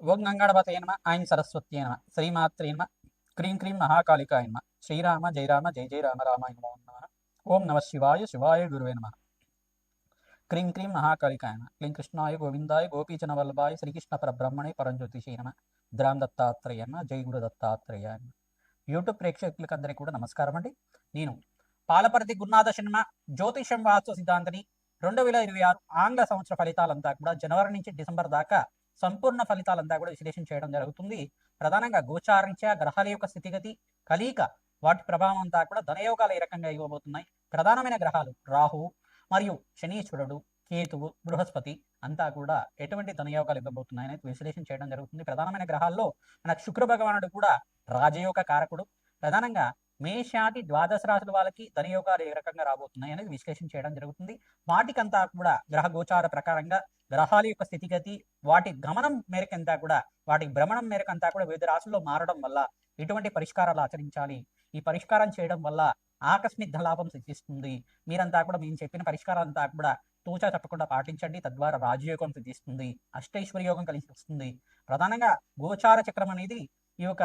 ఓం గంగాడపతయ నమ ఆయన సరస్వతి నమ శ్రీమాత్రే నమ క్రీం క్రీం మహాకాళికాయ నమ శ్రీరామ జయరామ జయ జయ రామ రామాయ నమో నమ. ఓం నమ శివాయ శివాయ గురువే నమ. క్రీం క్రీం మహాకాళికాయ నమ క్లీం కృష్ణాయ గోవిందాయ గోపీచన వల్లభాయ శ్రీకృష్ణ పరబ్రహ్మణే పరంజ్యోతిషే నమ ద్రామ్ దత్తాత్రేయ నమ జై గురు దత్తాత్రేయ నమ. యూట్యూబ్ ప్రేక్షకులకు అందరికీ కూడా నమస్కారం అండి. నేను పాలపర్తి గురునాథ సినిమా జ్యోతిషం వాస్తు సిద్ధాంతిని రెండు వేల ఇరవై ఆరు ఆంగ్ల సంవత్సర ఫలితాలంతా కూడా జనవరి నుంచి డిసెంబర్ దాకా సంపూర్ణ ఫలితాలంతా కూడా విశ్లేషణ చేయడం జరుగుతుంది. ప్రధానంగా గోచారించ గ్రహాల యొక్క స్థితిగతి కలీక వాటి ప్రభావం అంతా కూడా ధనయోగాలు ఏ రకంగా ఇవ్వబోతున్నాయి? ప్రధానమైన గ్రహాలు రాహు మరియు శనీశ్వరుడు కేతువు బృహస్పతి అంతా కూడా ఎటువంటి ధనయోగాలు ఇవ్వబోతున్నాయని విశ్లేషణ చేయడం జరుగుతుంది. ప్రధానమైన గ్రహాల్లో మన శుక్ర భగవానుడు కూడా రాజయోగ కారకుడు. ప్రధానంగా మేషాటి ద్వాదశ రాశుల వాళ్ళకి ధనయోగాలు ఏ రకంగా రాబోతున్నాయి అనేది విశ్లేషణ చేయడం జరుగుతుంది. వాటికంతా కూడా గ్రహ గోచార ప్రకారంగా గ్రహాల యొక్క స్థితిగతి వాటి గమనం మేరకంతా కూడా వాటి భ్రమణం మేరకంతా కూడా వివిధ రాశుల్లో మారడం వల్ల ఎటువంటి పరిష్కారాలు ఆచరించాలి. ఈ పరిష్కారం చేయడం వల్ల ఆకస్మిక లాభం సిద్ధిస్తుంది. మీరంతా కూడా మేము చెప్పిన పరిష్కారాలంతా కూడా తూచా తప్పకుండా పాటించండి. తద్వారా రాజయోగం సిద్ధిస్తుంది. అష్టైశ్వర్యోగం కలిసి వస్తుంది. ప్రధానంగా గోచార చక్రం అనేది ఈ యొక్క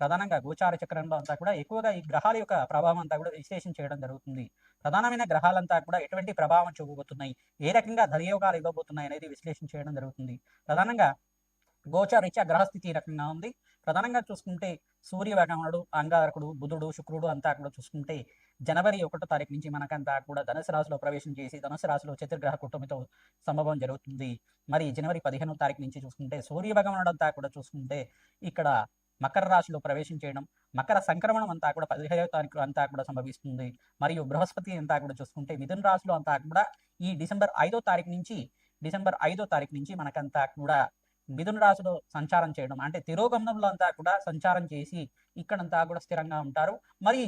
ప్రధానంగా గోచార చక్రంలో అంతా కూడా ఎక్కువగా ఈ గ్రహాల యొక్క ప్రభావం అంతా కూడా విశ్లేషణ చేయడం జరుగుతుంది. ప్రధానమైన గ్రహాలంతా కూడా ఎటువంటి ప్రభావం చూపబోతున్నాయి? ఏ రకంగా ధనయోగాలు ఇవ్వబోతున్నాయి అనేది విశ్లేషణ చేయడం జరుగుతుంది. ప్రధానంగా గోచారీత్యా గ్రహస్థితి రకంగా ఉంది. ప్రధానంగా చూసుకుంటే సూర్య భగవానుడు అంగారకుడు బుధుడు శుక్రుడు అంతా కూడా చూసుకుంటే జనవరి ఒకటో తారీఖు నుంచి మనకంతా కూడా ధనుసు రాశిలో ప్రవేశం చేసి ధనుసు రాశిలో చతుర్గ్రహ కుటుంబంతో సంభవం జరుగుతుంది. మరి జనవరి పదిహేనో తారీఖు నుంచి చూసుకుంటే సూర్య భగవానుడు అంతా కూడా చూసుకుంటే ఇక్కడ మకర రాశిలో ప్రవేశం చేయడం మకర సంక్రమణం అంతా కూడా పదిహేడవ తారీఖు అంతా కూడా సంభవిస్తుంది. మరియు బృహస్పతి అంతా కూడా చూసుకుంటే మిథున రాశిలో అంతా కూడా ఈ డిసెంబర్ ఐదో తారీఖు నుంచి డిసెంబర్ ఐదో తారీఖు నుంచి మనకంతా కూడా మిథున రాశిలో సంచారం చేయడం అంటే తిరోగమనంలో అంతా కూడా సంచారం చేసి ఇక్కడంతా కూడా స్థిరంగా ఉంటారు. మరి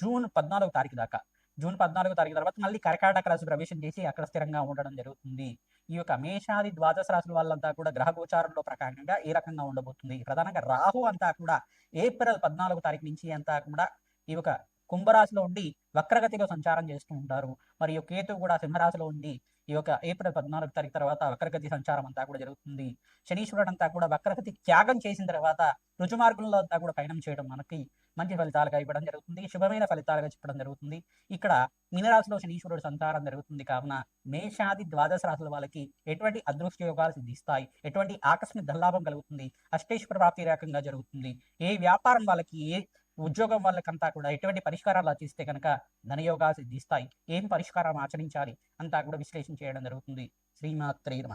జూన్ పద్నాలుగో తారీఖు దాకా జూన్ పద్నాలుగు తారీఖు తర్వాత మళ్ళీ కర్కాటక రాశి ప్రవేశం చేసి అక్కడ స్థిరంగా ఉండడం జరుగుతుంది. ఈ యొక్క మేషాది ద్వాదశ రాశుల వాళ్ళంతా కూడా గ్రహ గోచారంలో ప్రకారంగా ఏ రకంగా ఉండబోతుంది. ప్రధానంగా రాహు అంతా కూడా ఏప్రిల్ పద్నాలుగో తారీఖు నుంచి అంతా కూడా ఈ యొక్క కుంభరాశిలో ఉండి వక్రగతిలో సంచారం చేస్తూ ఉంటారు. మరియు కేతు కూడా సింహరాశిలో ఉండి ఈ యొక్క ఏప్రిల్ పద్నాలుగు తారీఖు తర్వాత వక్రగతి సంచారం అంతా కూడా జరుగుతుంది. శనీశ్వరుడు అంతా కూడా వక్రగతి త్యాగం చేసిన తర్వాత రుజుమార్గంలో అంతా కూడా పయనం చేయడం మనకి మంచి ఫలితాలుగా ఇవ్వడం జరుగుతుంది. శుభమైన ఫలితాలుగా చెప్పడం జరుగుతుంది. ఇక్కడ మీనరాశిలో శనీశ్వరుడు సంతారం జరుగుతుంది. కావున మేషాది ద్వాదశ రాశుల వాళ్ళకి ఎటువంటి అదృష్ట యోగాలు సిద్ధిస్తాయి. ఎటువంటి ఆకస్మిక ధనలాభం కలుగుతుంది. అష్టేశ్వర ప్రాప్తి రకంగా జరుగుతుంది. ఏ వ్యాపారం వాళ్ళకి ఏ ఉద్యోగం వాళ్ళకంతా కూడా ఎటువంటి పరిష్కారాలు ఆచరిస్తే కనుక ధనయోగాలు సిద్ధిస్తాయి. ఏం పరిష్కారం ఆచరించాలి అంతా కూడా విశ్లేషణ చేయడం జరుగుతుంది. శ్రీమాత్రే నమ.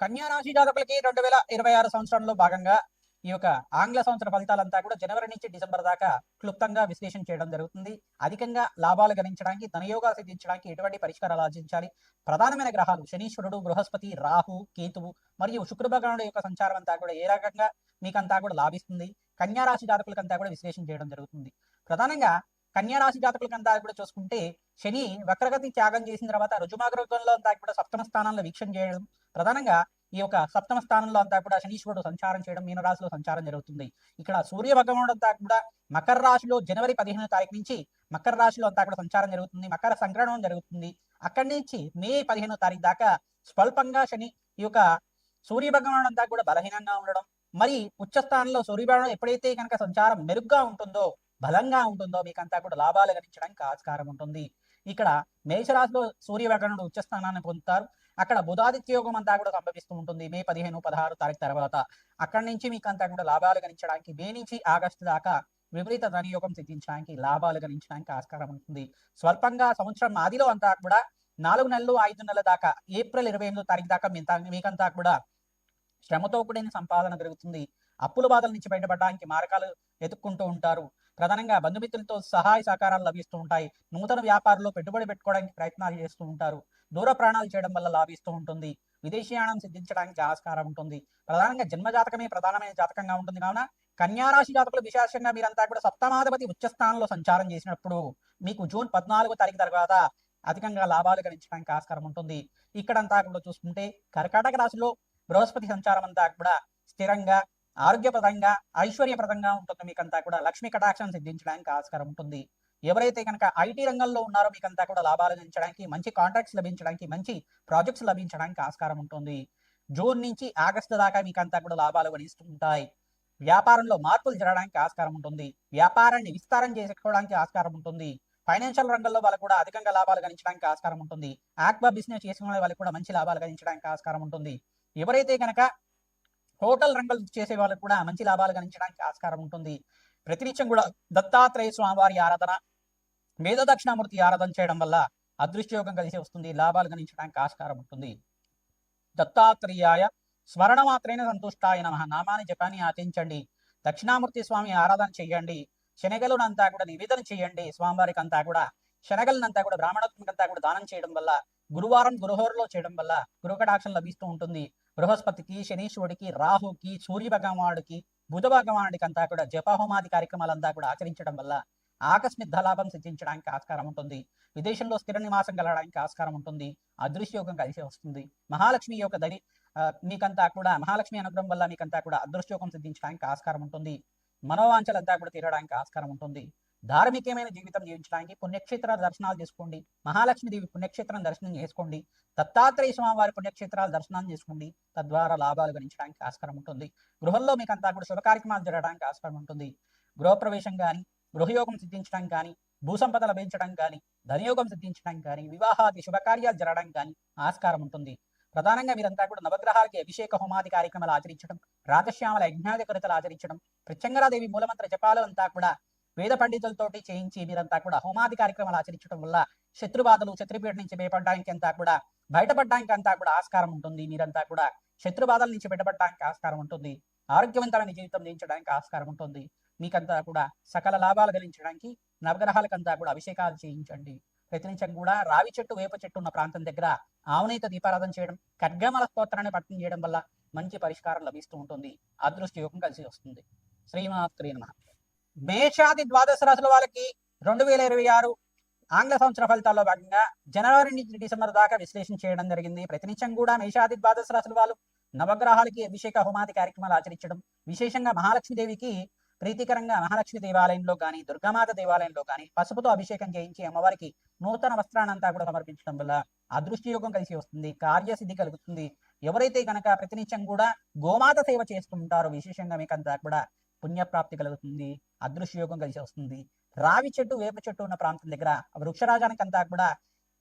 కన్యా రాశి జాతకులకి రెండు వేల ఇరవై ఆరు సంవత్సరంలో భాగంగా ఈ యొక్క ఆంగ్ల సంవత్సర ఫలితాలంతా కూడా జనవరి నుంచి డిసెంబర్ దాకా క్లుప్తంగా విశ్లేషణ చేయడం జరుగుతుంది. అధికంగా లాభాలు గణించడానికి ధనయోగాలు సిద్ధించడానికి ఎటువంటి పరిష్కారాలు ఆర్జించాలి ప్రధానమైన గ్రహాలు శనీశ్వరుడు బృహస్పతి రాహు కేతువు మరియు శుక్రభగణుడు యొక్క సంచారం అంతా కూడా ఏ రకంగా మీకంతా కూడా లాభిస్తుంది? కన్యా రాశి జాతకులకంతా కూడా విశ్లేషణ చేయడం జరుగుతుంది. ప్రధానంగా కన్యా రాశి జాతకులకంతా కూడా చూసుకుంటే శని వక్రగతి త్యాగం చేసిన తర్వాత రుజుమాగ్రహంలో అంతా కూడా సప్తమ స్థానంలో వీక్షణ చేయడం ప్రధానంగా ఈ యొక్క సప్తమ స్థానంలో అంతా కూడా శనీశ్వరుడు సంచారం చేయడం మీనరాశిలో సంచారం జరుగుతుంది. ఇక్కడ సూర్య భగవానుడు అంతా కూడా మకర రాశిలో జనవరి పదిహేను తారీఖు నుంచి మకర రాశిలో అంతా కూడా సంచారం జరుగుతుంది. మకర సంక్రమణం జరుగుతుంది. అక్కడి నుంచి మే పదిహేనో తారీఖు దాకా స్వల్పంగా శని ఈ యొక్క సూర్య భగవానుడు అంతా కూడా బలహీనంగా ఉండడం మరి ఉచ్చస్థానంలో సూర్యభగవానుడు ఎప్పుడైతే కనుక సంచారం మెరుగ్గా ఉంటుందో బలంగా ఉంటుందో మీకంతా కూడా లాభాలు గణించడానికి ఆస్కారం ఉంటుంది. ఇక్కడ మేషరాశిలో సూర్య భగవానుడు ఉచ్చ స్థానాన్ని పొందుతారు. అక్కడ బుధాదిత్య యోగం అంతా కూడా సంభవిస్తూ ఉంటుంది. మే పదిహేను పదహారు తారీఖు తర్వాత. అక్కడి నుంచి మీకు అంతా కూడా లాభాలు గణించడానికి మే నుంచి ఆగస్టు దాకా విపరీత ధనయోగం సిద్ధించడానికి లాభాలు గణించడానికి ఆస్కారం ఉంటుంది. స్వల్పంగా సంవత్సరం ఆదిలో అంతా కూడా నాలుగు నెలలు ఐదు నెలల దాకా ఏప్రిల్ ఇరవై ఎనిమిదో తారీఖు దాకా మీ- మీకంతా కూడా శ్రమతో కూడిన సంపాదన జరుగుతుంది. అప్పుల బాధల నుంచి బయటపడడానికి మార్గాలు వెతుక్కుంటూ ఉంటారు. ప్రధానంగా బంధుమిత్రులతో సహాయ సహకారాలు లభిస్తూ ఉంటాయి. నూతన వ్యాపారంలో పెట్టుబడి పెట్టుకోవడానికి ప్రయత్నాలు చేస్తూ ఉంటారు. దూర ప్రాణాలు చేయడం వల్ల లాభిస్తూ ఉంటుంది. విదేశీయానం సిద్ధించడానికి ఆస్కారం ఉంటుంది. ప్రధానంగా జన్మజాతకమే ప్రధానమైన జాతకంగా ఉంటుంది కావున కన్యారాశి జాతకులు విశేషంగా మీరంతా కూడా సప్తమాధిపతి ఉచ్చ స్థానంలో సంచారం చేసినప్పుడు మీకు జూన్ పద్నాలుగో తారీఖు తర్వాత అధికంగా లాభాలు గణించడానికి ఆస్కారం ఉంటుంది. ఇక్కడంతా కూడా చూసుకుంటే కర్కాటక రాశిలో బృహస్పతి సంచారం అంతా కూడా స్థిరంగా ఆరోగ్యప్రదంగా ఐశ్వర్యప్రదంగా ఉంటుంది మీకంతా కూడా లక్ష్మీ కటాక్షం సిద్ధించడానికి ఆస్కారం ఉంటుంది. ఎవరైతే కనుక ఐటీ రంగంలో ఉన్నారో మీకంతా కూడా లాభాలు గణించడానికి మంచి కాంట్రాక్ట్స్ లభించడానికి మంచి ప్రాజెక్ట్స్ లభించడానికి ఆస్కారం ఉంటుంది. జూన్ నుంచి ఆగస్టు దాకా మీకంతా కూడా లాభాలు గణిస్తుంటాయి. వ్యాపారంలో మార్పులు జరగడానికి ఆస్కారం ఉంటుంది. వ్యాపారాన్ని విస్తారం చేసుకోవడానికి ఆస్కారం ఉంటుంది. ఫైనాన్షియల్ రంగంలో వాళ్ళకు కూడా అధికంగా లాభాలు గణించడానికి ఆస్కారం ఉంటుంది. ఆక్వా బిజినెస్ చేసుకునే వాళ్ళకి కూడా మంచి లాభాలు గణించడానికి ఆస్కారం ఉంటుంది. ఎవరైతే కనుక హోటల్ రంగం చేసే వాళ్ళకు కూడా మంచి లాభాలు గణించడానికి ఆస్కారం ఉంటుంది. ప్రతినిత్యం కూడా దత్తాత్రేయ స్వామివారి ఆరాధన మేధ దక్షిణామూర్తి ఆరాధన చేయడం వల్ల అదృష్టయోగం కలిసి వస్తుంది లాభాలు గణించడానికి ఆస్కారం ఉంటుంది. దత్తాత్రేయాయ స్మరణమాత్రైన సంతుష్టాయ నమ. నామాన్ని జపాన్ని ఆచరించండి. దక్షిణామూర్తి స్వామి ఆరాధన చేయండి. శనగలునంతా కూడా నివేదన చేయండి. స్వామివారికి అంతా కూడా శనగలనంతా కూడా బ్రాహ్మణత్వంకంతా కూడా దానం చేయడం వల్ల గురువారం గురుహోరులో చేయడం వల్ల గురుకటాక్షం లభిస్తూ ఉంటుంది. బృహస్పతికి శనీశ్వరుడికి రాహుకి సూర్య భగవానుడికి బుధ భగవానుడికి అంతా కూడా జపహోమాది కార్యక్రమాలంతా కూడా ఆచరించడం వల్ల ఆకస్మిక ధలాభం సిద్ధించడానికి ఆస్కారం ఉంటుంది. విదేశంలో స్థిర నివాసం కలగడానికి ఆస్కారం ఉంటుంది. అదృశ్యయోగం కలిసి వస్తుంది. మహాలక్ష్మి యొక్క దరి మీకంతా కూడా మహాలక్ష్మి అనుగ్రహం వల్ల మీకంతా కూడా అదృష్టయోగం సిద్ధించడానికి ఆస్కారం ఉంటుంది. మనోవాంఛలంతా కూడా తీరడానికి ఆస్కారం ఉంటుంది. ధార్మికమైన జీవితం జీవించడానికి పుణ్యక్షేత్రాల దర్శనాలు చేసుకోండి. మహాలక్ష్మీదేవి పుణ్యక్షేత్రం దర్శనం చేసుకోండి. దత్తాత్రేయ స్వామి వారి పుణ్యక్షేత్రాల దర్శనం చేసుకోండి. తద్వారా లాభాలు గణించడానికి ఆస్కారం ఉంటుంది. గృహంలో మీకు అంతా కూడా శుభ కార్యక్రమాలు జరగడానికి ఆస్కారం ఉంటుంది. గృహప్రవేశం కానీ గృహయోగం సిద్ధించడం కానీ భూసంపద లభించడం కానీ ధనయోగం సిద్ధించడం కానీ వివాహాది శుభకార్యాలు జరగడం కానీ ఆస్కారం ఉంటుంది. ప్రధానంగా మీరంతా కూడా నవగ్రహాలకి అభిషేక హోమాది కార్యక్రమాలు ఆచరించడం రాజశ్యామల యజ్ఞాది కొరతలు ఆచరించడం ప్రత్యంగరాదేవి మూలమంత్ర జపాలు అంతా కూడా వేద పండితులతోటి చేయించి మీరంతా కూడా హోమాది కార్యక్రమాలు ఆచరించడం వల్ల శత్రుబాధలు శత్రుపీఠ నుంచి భయపడడానికి అంతా కూడా బయటపడడానికి అంతా కూడా ఆస్కారం ఉంటుంది. మీరంతా కూడా శత్రుబాధల నుంచి బయటపడడానికి ఆస్కారం ఉంటుంది. ఆరోగ్యవంతమైన జీవితం జీవించడానికి ఆస్కారం ఉంటుంది. మీకంతా కూడా సకల లాభాలు గలించడానికి నవగ్రహాలకంతా కూడా అభిషేకాలు చేయించండి. ప్రతినిత్యం కూడా రావి చెట్టు వేప చెట్టు ఉన్న ప్రాంతం దగ్గర ఆవునీత దీపారాధన చేయడం ఖడ్గమల స్తోత్రాన్ని పట్టణం చేయడం వల్ల మంచి పరిష్కారం లభిస్తూ ఉంటుంది. అదృష్ట యోగం కలిసి వస్తుంది. శ్రీమాత్రి నమ. మేషాది ద్వాదశ రాశుల వాళ్ళకి రెండు వేల ఇరవై ఆరు ఆంగ్ల సంవత్సర ఫలితాల్లో భాగంగా జనవరి నుంచి డిసెంబర్ దాకా విశ్లేషణ చేయడం జరిగింది. ప్రతినిత్యం కూడా మేషాది ద్వాదశ రాశుల వాళ్ళు నవగ్రహాలకి అభిషేక హోమాది కార్యక్రమాలు ఆచరించడం విశేషంగా మహాలక్ష్మీదేవికి ప్రీతికరంగా మహాలక్ష్మి దేవాలయంలో కానీ దుర్గామాత దేవాలయంలో కానీ పసుపుతో అభిషేకం చేయించి అమ్మవారికి నూతన వస్త్రాన్నంతా కూడా సమర్పించడం వల్ల అదృష్టయోగం కలిసి వస్తుంది కార్యసిద్ధి కలుగుతుంది. ఎవరైతే కనుక ప్రతినిత్యం కూడా గోమాత సేవ చేస్తుంటారో విశేషంగా మీకంతా కూడా పుణ్యప్రాప్తి కలుగుతుంది అదృష్టయోగం కలిసి వస్తుంది. రావి చెట్టు వేప చెట్టు ఉన్న ప్రాంతం దగ్గర వృక్షరాజానికి అంతా కూడా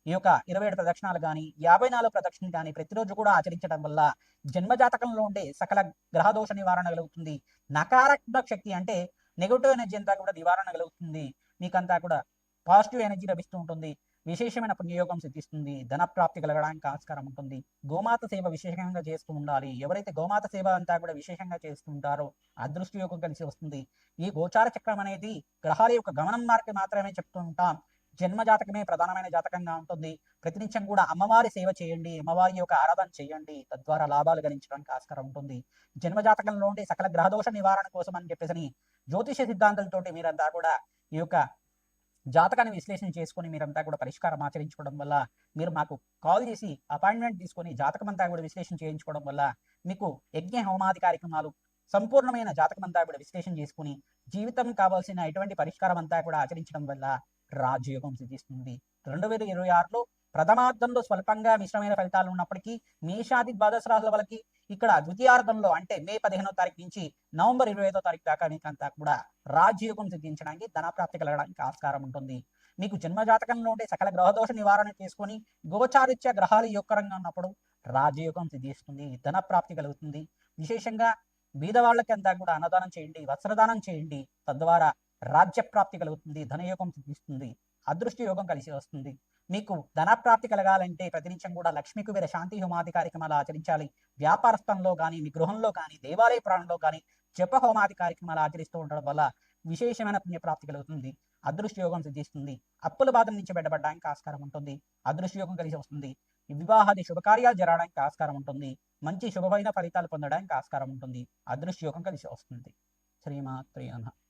ఈ యొక్క ఇరవై ఏడు ప్రదక్షిణాలు కానీ యాభై నాలుగు ప్రదక్షిణలు కానీ ప్రతిరోజు కూడా ఆచరించడం వల్ల జన్మజాతకంలో ఉండే సకల గ్రహదోష నివారణ కలుగుతుంది. నకారాత్మక శక్తి అంటే నెగటివ్ ఎనర్జీ అంతా కూడా నివారణ కలుగుతుంది. మీకంతా కూడా పాజిటివ్ ఎనర్జీ లభిస్తూ ఉంటుంది. విశేషమైన పుణ్యయోగం సిద్ధిస్తుంది. ధన ప్రాప్తి కలగడానికి ఆస్కారం ఉంటుంది. గోమాత సేవ విశేషంగా చేస్తూ ఉండాలి. ఎవరైతే గోమాత సేవ అంతా కూడా విశేషంగా చేస్తూ ఉంటారో అదృష్ట యోగం కలిసి వస్తుంది. ఈ గోచార చక్రం అనేది గ్రహాల యొక్క గమనం మార్గం మాత్రమే చెప్తూ ఉంటాం. జన్మ జాతకమే ప్రధానమైన జాతకంగా ఉంటుంది. ప్రతినిత్యం కూడా అమ్మవారి సేవ చేయండి అమ్మవారి యొక్క ఆరాధన చేయండి తద్వారా లాభాలు గణించడానికి ఆస్కారం ఉంటుంది. జన్మ జాతకంలో ఉండే సకల గ్రహదోష నివారణ కోసం అని చెప్పేసి జ్యోతిష సిద్ధాంతాలతోటి మీరంతా కూడా ఈ యొక్క జాతకాన్ని విశ్లేషణ చేసుకొని మీరంతా కూడా పరిష్కారం ఆచరించుకోవడం వల్ల మీరు మాకు కాల్ చేసి అపాయింట్మెంట్ తీసుకొని జాతకం అంతా కూడా విశ్లేషణ చేయించుకోవడం వల్ల మీకు యజ్ఞ హోమాది కార్యక్రమాలు సంపూర్ణమైన జాతకం అంతా కూడా విశ్లేషణ చేసుకుని జీవితం కావాల్సిన ఎటువంటి పరిష్కారం అంతా కూడా ఆచరించడం వల్ల రాజయోగం సిద్ధిస్తుంది. రెండు వేల ఇరవై ఆరులో ప్రథమార్థంలో స్వల్పంగా మిశ్రమైన ఫలితాలు ఉన్నప్పటికీ మేషాది ద్వాదశ రాశుల వాళ్ళకి ఇక్కడ ద్వితీయార్థంలో అంటే మే పదిహేనో తారీఖు నుంచి నవంబర్ ఇరవై ఐదో తారీఖు దాకా మీకంతా కూడా రాజయోగం సిద్ధించడానికి ధనప్రాప్తి కలగడానికి ఆస్కారం ఉంటుంది. మీకు జన్మజాతకంలో ఉండే సకల గ్రహదోష నివారణ చేసుకొని గోచారిత్య గ్రహాలు యొక్కరంగా ఉన్నప్పుడు రాజయోగం సిద్ధిస్తుంది ధన ప్రాప్తి కలుగుతుంది. విశేషంగా బీదవాళ్ళకి అంతా కూడా అన్నదానం చేయండి వస్త్రదానం చేయండి. తద్వారా రాజ్యప్రాప్తి కలుగుతుంది ధనయోగం సిద్ధిస్తుంది అదృష్ట యోగం కలిసి వస్తుంది. మీకు ధనప్రాప్తి కలగాలంటే ప్రతినిత్యం కూడా లక్ష్మీ కుబేర శాంతి హోమాది కార్యక్రమాలు ఆచరించాలి. వ్యాపార స్థలంలో కానీ మీ గృహంలో కానీ దేవాలయ ప్రాణంలో కానీ జప హోమాది కార్యక్రమాలు ఆచరిస్తూ ఉండడం వల్ల విశేషమైన పుణ్యప్రాప్తి కలుగుతుంది అదృష్ట యోగం సిద్ధిస్తుంది. అప్పుల బాధల నుంచి బయటపడడానికి ఆస్కారం ఉంటుంది అదృష్ట యోగం కలిసి వస్తుంది. వివాహాది శుభకార్యాలు జరగడానికి ఆస్కారం ఉంటుంది మంచి శుభమైన ఫలితాలు పొందడానికి ఆస్కారం ఉంటుంది అదృష్ట యోగం కలిసి వస్తుంది. శ్రీమాత్రి